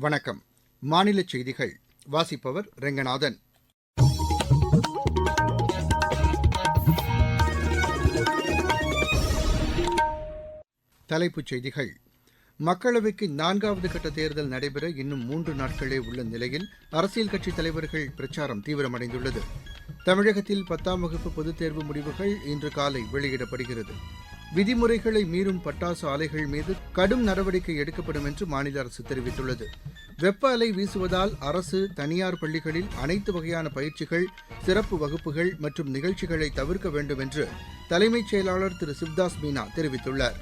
வணக்கம். மாநில செய்திகள். வாசிப்பவர் ரெங்கநாதன். தலைப்புச் செய்திகள். மக்களவைக்கு நான்காவது கட்ட தேர்தல் நடைபெற இன்னும் மூன்று நாட்களே உள்ள நிலையில் அரசியல் கட்சித் தலைவர்கள் பிரச்சாரம் தீவிரமடைந்துள்ளது. தமிழகத்தில் பத்தாம் வகுப்பு பொதுத் தேர்வு முடிவுகள் இன்று காலை வெளியிடப்படுகிறது. விதிமுறைகளை மீறும் பட்டாசு ஆலைகள் மீது கடும் நடவடிக்கை எடுக்கப்படும் என்று மாநில அரசு தெரிவித்துள்ளது. வெப்ப அலை வீசுவதால் அரசு தனியார் பள்ளிகளில் அனைத்து வகையான பயிற்சிகள் சிறப்பு வகுப்புகள் மற்றும் நிகழ்ச்சிகளை தவிர்க்க வேண்டும் என்று தலைமைச் செயலாளர் திரு. சிவ்தாஸ் மீனா தெரிவித்துள்ளார்.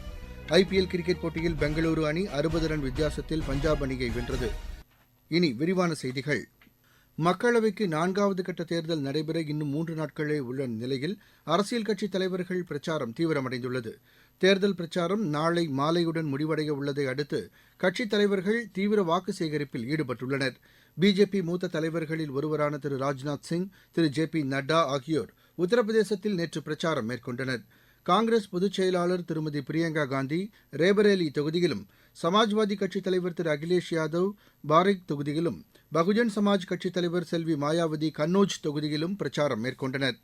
ஐபிஎல் கிரிக்கெட் போட்டியில் பெங்களூரு அணி அறுபது ரன் வித்தியாசத்தில் பஞ்சாப் அணியை வென்றது. இனி விரிவான செய்திகள். மக்களவைக்கு நான்காவது கட்ட தேர்தல் நடைபெற இன்னும் மூன்று நாட்களே உள்ள நிலையில் அரசியல் கட்சித் தலைவர்கள் பிரச்சாரம் தீவிரமடைந்துள்ளது. தேர்தல் பிரச்சாரம் நாளை மாலையுடன் முடிவடைய உள்ளதை அடுத்து கட்சித் தலைவர்கள் தீவிர வாக்கு சேகரிப்பில் ஈடுபட்டுள்ளனர். பிஜேபி மூத்த தலைவர்களில் ஒருவரான திரு ராஜ்நாத் சிங் திரு ஜே பி நட்டா ஆகியோர் உத்தரப்பிரதேசத்தில் நேற்று பிரச்சாரம் மேற்கொண்டனர். காங்கிரஸ் பொதுச் செயலாளர் திருமதி பிரியங்கா காந்தி ரேபரேலி தொகுதியிலும் சமாஜ்வாதி கட்சித் தலைவர் திரு அகிலேஷ் யாதவ் பாரிக் தொகுதியிலும் பகுஜன் சமாஜ் கட்சித் தலைவர் செல்வி மாயாவதி கன்னோஜ் தொகுதியிலும் பிரச்சாரம் மேற்கொண்டனர்.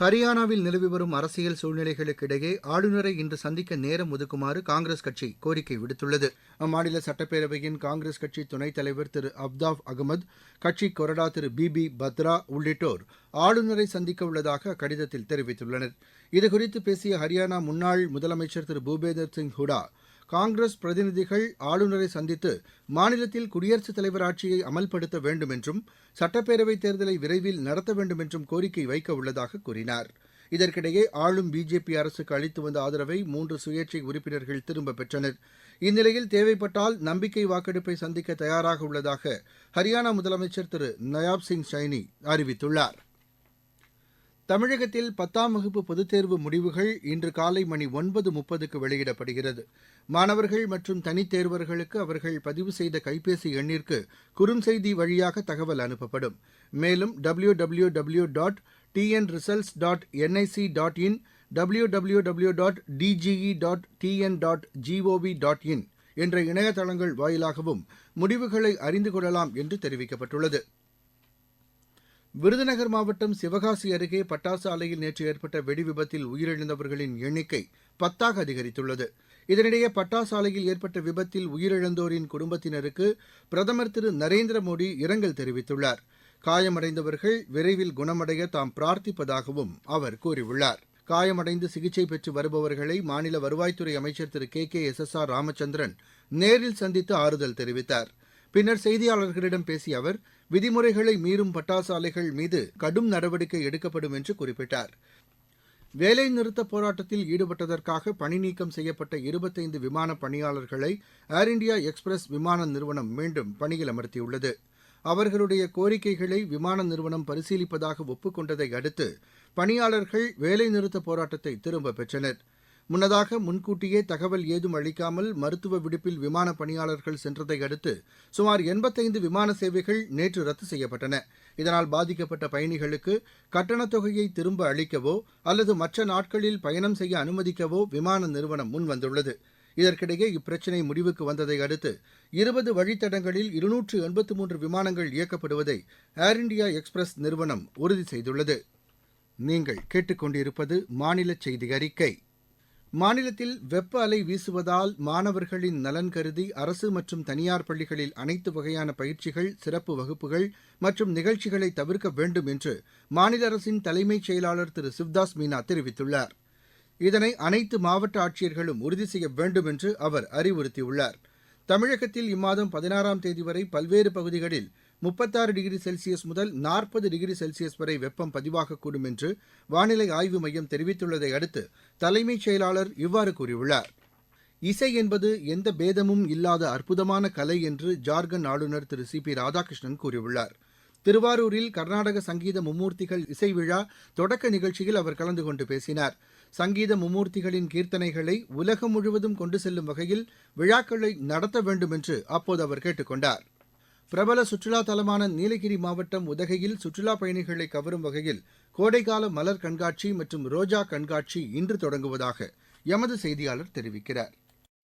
ஹரியானாவில் நிலவி வரும் அரசியல் சூழ்நிலைகளுக்கு இடையே ஆளுநரை இன்று சந்திக்க நேரம் ஒதுக்குமாறு காங்கிரஸ் கட்சி கோரிக்கை விடுத்துள்ளது. அம்மாநில சட்டப்பேரவையின் காங்கிரஸ் கட்சி துணைத் தலைவர் திரு அப்தாப் அகமது கட்சி கொறடா திரு பி பி பத்ரா உள்ளிட்டோர் ஆளுநரை சந்திக்க உள்ளதாக அக்கடிதத்தில் தெரிவித்துள்ளனர். இதுகுறித்து பேசிய ஹரியானா முன்னாள் முதலமைச்சர் திரு பூபேந்தர் சிங் ஹுடா காங்கிரஸ் பிரதிநிதிகள் ஆளுநரை சந்தித்து மாநிலத்தில் குடியரசுத் தலைவர் ஆட்சியை அமல்படுத்த வேண்டும் என்றும் சட்டப்பேரவைத் தேர்தலை விரைவில் நடத்த வேண்டும் என்றும் கோரிக்கை வைக்க உள்ளதாக கூறினார். இதற்கிடையே ஆளும் பிஜேபி அரசுக்கு அளித்து வந்த ஆதரவை மூன்று சுயேட்சை உறுப்பினர்கள் திரும்பப் பெற்றனர். இந்நிலையில் தேவைப்பட்டால் நம்பிக்கை வாக்கெடுப்பை சந்திக்க தயாராக உள்ளதாக ஹரியானா முதலமைச்சர் திரு நயாப் சிங் சைனி அறிவித்துள்ளார். தமிழகத்தில் பத்தாம் வகுப்பு பொதுத் தேர்வு முடிவுகள் இன்று காலை மணி ஒன்பது முப்பதுக்கு வெளியிடப்படுகிறது. மாணவர்கள் மற்றும் தனித் தேர்வர்களுக்கு அவர்கள் பதிவு செய்த கைபேசி எண்ணிற்கு குறுஞ்செய்தி வழியாக தகவல் அனுப்பப்படும். மேலும் W W W dot TN results dot NIC dot in W W W dot DGE dot TN dot GOV dot in என்ற இணையதளங்கள் வாயிலாகவும் முடிவுகளை அறிந்து கொள்ளலாம் என்று தெரிவிக்கப்பட்டுள்ளது. விருதுநகர் மாவட்டம் சிவகாசி அருகே பட்டாசு ஆலையில் நேற்று ஏற்பட்ட வெடி விபத்தில் உயிரிழந்தவர்களின் எண்ணிக்கை பத்தாக அதிகரித்துள்ளது. இதனிடையே பட்டாசு ஆலையில் ஏற்பட்ட விபத்தில் உயிரிழந்தோரின் குடும்பத்தினருக்கு பிரதமர் திரு நரேந்திர மோடி இரங்கல் தெரிவித்துள்ளார். காயமடைந்தவர்கள் விரைவில் குணமடைய தாம் பிரார்த்திப்பதாகவும் அவர் கூறியுள்ளார். காயமடைந்து சிகிச்சை பெற்று வருபவர்களை மாநில வருவாய்த்துறை அமைச்சர் திரு K K S S R Ramachandran நேரில் சந்தித்து ஆறுதல் தெரிவித்தார். பின்னர் செய்தியாளர்களிடம் பேசிய அவர் விதிமுறைகளை மீறும் பட்டாசு ஆலைகள் மீது கடும் நடவடிக்கை எடுக்கப்படும் என்று குறிப்பிட்டார். வேலை நிறுத்த போராட்டத்தில் ஈடுபட்டதற்காக பணி நீக்கம் செய்யப்பட்ட இருபத்தைந்து விமான பணியாளர்களை ஏர் இண்டியா எக்ஸ்பிரஸ் விமான நிறுவனம் மீண்டும் பணியில் அமர்த்தியுள்ளது. அவர்களுடைய கோரிக்கைகளை விமான நிறுவனம் பரிசீலிப்பதாக ஒப்புக்கொண்டதை அடுத்து பணியாளர்கள் வேலைநிறுத்த போராட்டத்தை திரும்பப் பெற்றனர். முன்னதாக முன்கூட்டியே தகவல் ஏதும் அளிக்காமல் மருத்துவ விடுப்பில் விமான பணியாளர்கள் சென்றதை அடுத்து சுமார் எண்பத்தைந்து விமான சேவைகள் நேற்று ரத்து செய்யப்பட்டன. இதனால் பாதிக்கப்பட்ட பயணிகளுக்கு கட்டணத் தொகையை திரும்ப அளிக்கவோ அல்லது மற்ற நாட்களில் பயணம் செய்ய அனுமதிக்கவோ விமான நிறுவனம் முன்வந்துள்ளது. இதற்கிடையே இப்பிரச்சினை முடிவுக்கு வந்ததை அடுத்து இருபது வழித்தடங்களில் இருநூற்று எண்பத்து மூன்று விமானங்கள் இயக்கப்படுவதை ஏர் இண்டியா எக்ஸ்பிரஸ் நிறுவனம் உறுதி செய்துள்ளது. நீங்கள் கேட்டுக்கொண்டிருப்பது மாநில செய்தி அறிக்கை. மாநிலத்தில் வெப்ப அலை வீசுவதால் மாணவர்களின் நலன் கருதி அரசு மற்றும் தனியார் பள்ளிகளில் அனைத்து வகையான பயிற்சிகள் சிறப்பு வகுப்புகள் மற்றும் நிகழ்ச்சிகளை தவிர்க்க வேண்டும் என்று மாநில அரசின் தலைமைச் செயலாளர் திரு. சிவ்தாஸ் மீனா தெரிவித்துள்ளார். இதனை அனைத்து மாவட்ட ஆட்சியர்களும் உறுதி செய்ய வேண்டும் என்று அவர் அறிவுறுத்தியுள்ளார். தமிழகத்தில் இம்மாதம் பதினாறாம் தேதி வரை பல்வேறு பகுதிகளில் முப்பத்தாறு டிகிரி செல்சியஸ் முதல் நாற்பது டிகிரி செல்சியஸ் வரை வெப்பம் பதிவாகக்கூடும் என்று வானிலை ஆய்வு மையம் தெரிவித்துள்ளதை அடுத்து தலைமைச் செயலாளர் இவ்வாறு கூறியுள்ளார். இசை என்பது எந்த பேதமும் இல்லாத அற்புதமான கலை என்று ஜார்க்கண்ட் ஆளுநர் திரு சி பி ராதாகிருஷ்ணன் கூறியுள்ளார். திருவாரூரில் கர்நாடக சங்கீத மும்மூர்த்திகள் இசை விழா தொடக்க நிகழ்ச்சியில் அவர் கலந்து கொண்டு பேசினார். சங்கீத மும்மூர்த்திகளின் கீர்த்தனைகளை உலகம் முழுவதும் கொண்டு செல்லும் வகையில் விழாக்களை நடத்த வேண்டும் என்று அப்போது அவர் கேட்டுக் கொண்டார். பிரபல சுற்றுலா தலமான நீலகிரி மாவட்டம் உதகையில் சுற்றுலா பயணிகளை கவரும் வகையில் கோடைக்கால மலர் கண்காட்சி மற்றும் ரோஜா கண்காட்சி இன்று தொடங்குவதாக எமது செய்தியாளர் தெரிவிக்கிறார்.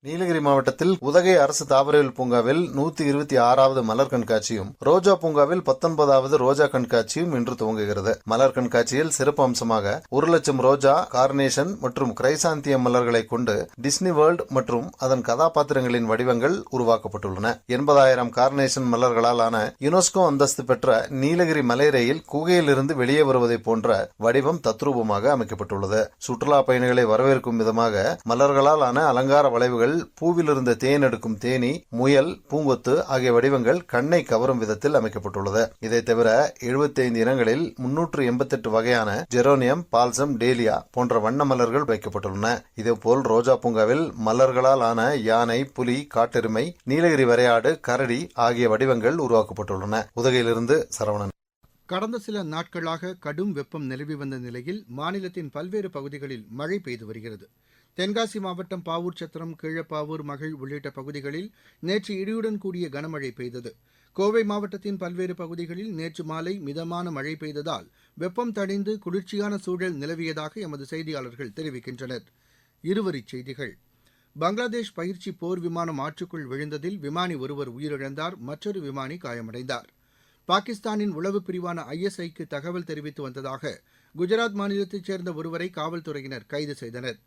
நீலகிரி மாவட்டத்தில் உதகை அரசு தாவரவியல் பூங்காவில் நூத்தி இருபத்தி ஆறாவது மலர் கண்காட்சியும் ரோஜா பூங்காவில் பத்தொன்பதாவது ரோஜா கண்காட்சியும் இன்று துவங்குகிறது. மலர் கண்காட்சியில் சிறப்பு அம்சமாக ஒரு லட்சம் ரோஜா கார்னேஷன் மற்றும் கிரைசாந்திய மலர்களை கொண்டு டிஸ்னி வேர்ல்ட் மற்றும் அதன் கதாபாத்திரங்களின் வடிவங்கள் உருவாக்கப்பட்டுள்ளன. எண்பதாயிரம் கார்னேஷன் மலர்களாலான யுனெஸ்கோ அந்தஸ்து பெற்ற நீலகிரி மலை ரயில் குகையிலிருந்து வெளியே வருவதை போன்ற வடிவம் தத்ரூபமாக அமைக்கப்பட்டுள்ளது. சுற்றுலா பயணிகளை வரவேற்கும் விதமாக மலர்களால் ஆன அலங்கார வளைவுகள் பூவில் பூவிலிருந்து தேன் எடுக்கும் தேனி முயல் பூங்கொத்து ஆகிய வடிவங்கள் கண்ணை கவரும் விதத்தில் அமைக்கப்பட்டுள்ளது. இதை தவிர 75 இனங்களில் முன்னூற்று எண்பத்தெட்டு வகையான ஜெரோனியம் பால்சம் டேலியா போன்ற வண்ண மலர்கள் வைக்கப்பட்டுள்ளன. இதேபோல் ரோஜா பூங்காவில் மலர்களால் ஆன யானை புலி காட்டெருமை நீலகிரி வரையாடு கரடி ஆகிய வடிவங்கள் உருவாக்கப்பட்டுள்ளன. உதகையிலிருந்து சரவணன். கடந்த சில நாட்களாக கடும் வெப்பம் நிலவி வந்த நிலையில் மாநிலத்தின் பல்வேறு பகுதிகளில் மழை பெய்து வருகிறது. தென்காசி மாவட்டம் பாவூர் சத்திரம் கீழப்பாவூர் மகிழ் உள்ளிட்ட பகுதிகளில் நேற்று இடியுடன் கூடிய கனமழை பெய்தது. கோவை மாவட்டத்தின் பல்வேறு பகுதிகளில் நேற்று மாலை மிதமான மழை பெய்ததால் வெப்பம் தணிந்து குளிர்ச்சியான சூழல் நிலவியதாக எமது செய்தியாளர்கள் தெரிவிக்கின்றனர். இருவரிச் செய்திகள். பங்களாதேஷ் பயிற்சி போர் விமானம் ஆற்றுக்குள் விழுந்ததில் விமானி ஒருவர் உயிரிழந்தார் மற்றொரு விமானி காயமடைந்தார். பாகிஸ்தானின் உளவு பிரிவான ஐஎஸ்ஐக்கு தகவல் தெரிவித்து வந்ததாக குஜராத் மாநிலத்தைச் சேர்ந்த ஒருவரை காவல்துறையினர் கைது செய்தனர்.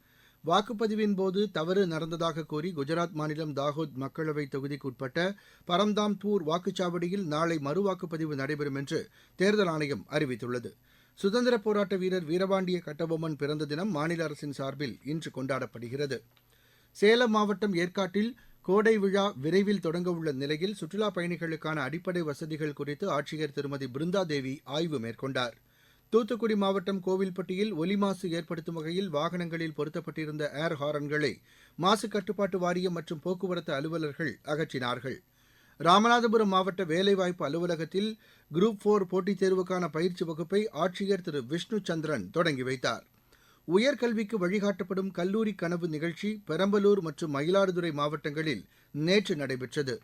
வாக்குப்பதிவின் போது தவறு நடந்ததாக கூறி குஜராத் மாநிலம் தாகோத் மக்களவை தொகுதிக்குட்பட்ட பரம்தாம்பூர் வாக்குச்சாவடியில் நாளை மறுவாக்குப்பதிவு நடைபெறும் என்று தேர்தல் ஆணையம் அறிவித்துள்ளது. சுதந்திரப் போராட்ட வீரர் வீரபாண்டிய கட்டபொம்மன் பிறந்த தினம் மாநில அரசின் சார்பில் இன்று கொண்டாடப்படுகிறது. சேலம் மாவட்டம் ஏற்காட்டில் கோடை விழா விரைவில் தொடங்கவுள்ள நிலையில் சுற்றுலாப் பயணிகளுக்கான அடிப்படை வசதிகள் குறித்து ஆட்சியர் திருமதி பிருந்தா தேவி ஆய்வு மேற்கொண்டார். தூத்துக்குடி மாவட்டம் கோவில்பட்டியில் ஒலி மாசு ஏற்படுத்தும் வகையில் வாகனங்களில் பொருத்தப்பட்டிருந்த ஏர் ஹாரன்களை மாசு கட்டுப்பாட்டு வாரியம் மற்றும் போக்குவரத்து அலுவலர்கள் அகற்றினார்கள். ராமநாதபுரம் மாவட்ட வேலைவாய்ப்பு அலுவலகத்தில் குரூப் போர் போட்டித் தேர்வுக்கான பயிற்சி வகுப்பை ஆட்சியர் திரு விஷ்ணு சந்திரன் தொடங்கி வைத்தார். உயர்கல்விக்கு வழிகாட்டப்படும் கல்லூரி கனவு நிகழ்ச்சி பெரம்பலூர் மற்றும் மயிலாடுதுறை மாவட்டங்களில் நேற்று நடைபெற்றது.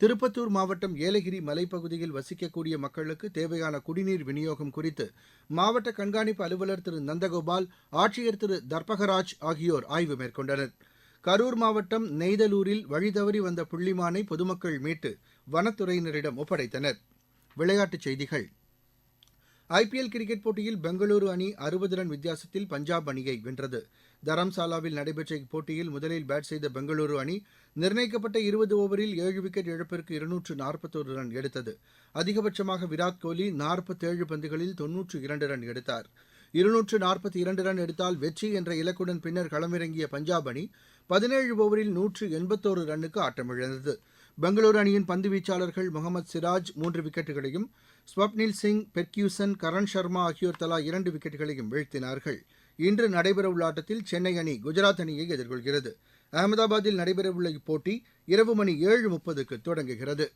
திருப்பத்தூர் மாவட்டம் ஏலகிரி மலைப்பகுதியில் வசிக்கக்கூடிய மக்களுக்கு தேவையான குடிநீர் விநியோகம் குறித்து மாவட்ட கண்காணிப்பு அலுவலர் திரு நந்தகோபால் ஆட்சியர் திரு தர்பகராஜ் ஆகியோர் ஆய்வு மேற்கொண்டனர். கரூர் மாவட்டம் நெய்தலூரில் வழிதவறி வந்த புள்ளிமானை பொதுமக்கள் மீட்டு வனத்துறையினரிடம் ஒப்படைத்தனர். விளையாட்டுச் செய்திகள். ஐபிஎல் கிரிக்கெட் போட்டியில் பெங்களூரு அணி அறுபது ரன் வித்தியாசத்தில் பஞ்சாப் அணியை வென்றது. தரம்சாலாவில் நடைபெற்ற இப்போட்டியில் முதலில் பேட் செய்த பெங்களூரு அணி நிர்ணயிக்கப்பட்ட இருபது ஓவரில் ஏழு விக்கெட் இழப்பிற்கு இருநூற்று நாற்பத்தோரு ரன் எடுத்தது. அதிகபட்சமாக விராட் கோலி நாற்பத்தேழு பந்துகளில் தொன்னூற்று இரண்டு ரன் எடுத்தார். இருநூற்று நாற்பத்தி இரண்டு ரன் எடுத்தால் வெற்றி என்ற இலக்குடன் பின்னர் களமிறங்கிய பஞ்சாப் அணி பதினேழு ஓவரில் நூற்று எண்பத்தோரு ரன்னுக்கு ஆட்டமிழந்தது. பெங்களூரு அணியின் பந்து வீச்சாளர்கள் முகமது சிராஜ் மூன்று விக்கெட்டுகளையும் ஸ்வப்னில் சிங் பெர்கியூசன் கரண் சர்மா ஆகியோர் தலா இரண்டு விக்கெட்டுகளையும் வீழ்த்தினார்கள். இன்று நடைபெறவுள்ள ஆட்டத்தில் சென்னை அணி குஜராத் அணியை எதிர்கொள்கிறது. அகமதாபாத்தில் நடைபெறவுள்ள இப்போட்டி இரவு மணி ஏழு முப்பதுக்கு தொடங்குகிறது.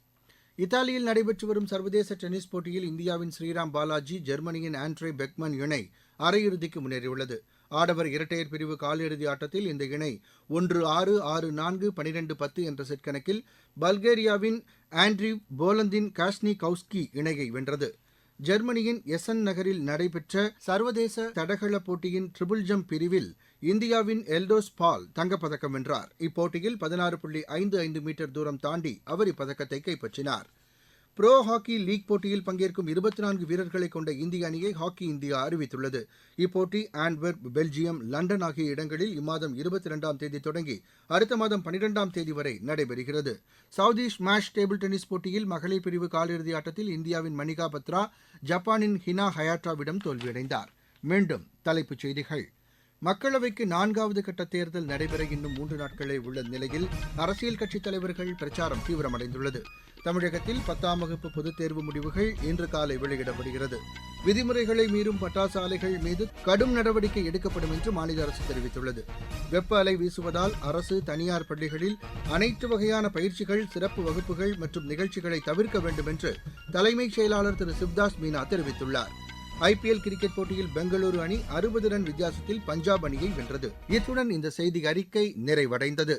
இத்தாலியில் நடைபெற்று வரும் சர்வதேச டென்னிஸ் போட்டியில் இந்தியாவின் ஸ்ரீராம் பாலாஜி ஜெர்மனியின் ஆண்ட்ரே பெக்மன் இணை அரையிறுதிக்கு முன்னேறியுள்ளது. ஆடவர் இரட்டையர் பிரிவு காலிறுதி ஆட்டத்தில் இந்த இணை ஒன்று ஆறு ஆறு நான்கு பனிரெண்டு பத்து என்ற செட் கணக்கில் பல்கேரியாவின் ஆண்ட்ரி போலந்தின் காஸ்னி கவுஸ்கி இணையை வென்றது. ஜெர்மனியின் எசன் நகரில் நடைபெற்ற சர்வதேச தடகள போட்டியின் ட்ரிபிள் ஜம்ப் பிரிவில் இந்தியாவின் எல்டோஸ் பால் தங்கப்பதக்கம் வென்றார். இப்போட்டியில் பதினாறு புள்ளி ஐந்து ஐந்து மீட்டர் தூரம் தாண்டி அவர் இப்பதக்கத்தை கைப்பற்றினார். ப்ரோ ஹாக்கி லீக் போட்டியில் பங்கேற்கும் இருபத்தி நான்கு வீரர்களை கொண்ட இந்திய அணியை ஹாக்கி இந்தியா அறிவித்துள்ளது. இப்போட்டி ஆண்ட்வெர்ப் பெல்ஜியம் லண்டன் ஆகிய இடங்களில் இம்மாதம் இருபத்தி ரெண்டாம் தேதி தொடங்கி அடுத்த மாதம் பனிரெண்டாம் தேதி வரை நடைபெறுகிறது. சவுதி ஸ்மாஷ் டேபிள் டென்னிஸ் போட்டியில் மகளிர் பிரிவு காலிறுதி ஆட்டத்தில் இந்தியாவின் மணிகா பத்ரா ஜப்பானின் ஹினா ஹயாட்டாவிடம் தோல்வியடைந்தார். மீண்டும் தலைப்புச் செய்திகள். மக்களவைக்கு நான்காவது கட்ட தேர்தல் நடைபெற இன்னும் மூன்று நாட்களே உள்ள நிலையில் அரசியல் கட்சித் தலைவர்கள் பிரச்சாரம் தீவிரமடைந்துள்ளது. தமிழகத்தில் பத்தாம் வகுப்பு பொதுத் தேர்வு முடிவுகள் இன்று காலை வெளியிடப்படுகிறது. விதிமுறைகளை மீறும் பட்டாசு ஆலைகள் மீது கடும் நடவடிக்கை எடுக்கப்படும் என்று மாநில அரசு தெரிவித்துள்ளது. வெப்ப அலை வீசுவதால் அரசு தனியார் பள்ளிகளில் அனைத்து வகையான பயிற்சிகள் சிறப்பு வகுப்புகள் மற்றும் நிகழ்ச்சிகளை தவிர்க்க வேண்டும் என்று தலைமைச் செயலாளர் திரு சிவ்தாஸ் மீனா தெரிவித்துள்ளார். ஐபிஎல் கிரிக்கெட் போட்டியில் பெங்களூரு அணி அறுபது ரன் வித்தியாசத்தில் பஞ்சாப் அணியை வென்றது. இத்துடன் இந்த செய்தி அறிக்கை நிறைவடைந்தது.